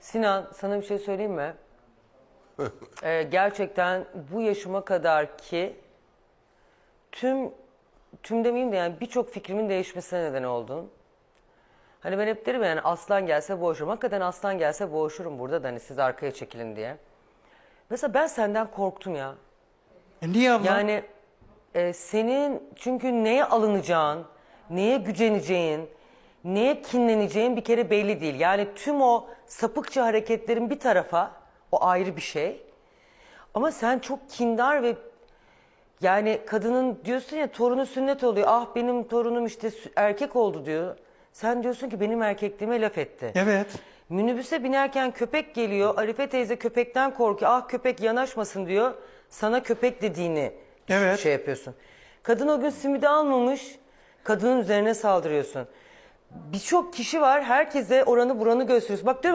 Sinan sana bir şey söyleyeyim mi? Ee, gerçekten bu yaşıma kadar ki tüm tüm demeyeyim de yani birçok fikrimin değişmesine neden oldun. Hani ben hep derim ya, yani aslan gelse boğuşurum. Hakikaten aslan gelse boğuşurum burada da hani siz arkaya çekilin diye. Mesela ben senden korktum ya. E niye abla? Yani e, senin çünkü neye alınacağın, neye güceneceğin, neye kinleneceğin bir kere belli değil. Yani tüm o sapıkça hareketlerin bir tarafa o ayrı bir şey. Ama sen çok kindar ve yani kadının diyorsun ya torunu sünnet oluyor. Ah benim torunum işte erkek oldu diyor. Sen diyorsun ki benim erkekliğime laf etti. Evet. Minibüse binerken köpek geliyor. Arife teyze köpekten korkuyor. Ah köpek yanaşmasın diyor. Sana köpek dediğini Evet. şey yapıyorsun. Kadın o gün simidi almamış. Kadının üzerine saldırıyorsun. Birçok kişi var. Herkese oranı buranı gösteriyorsun. Bak diyorum ya,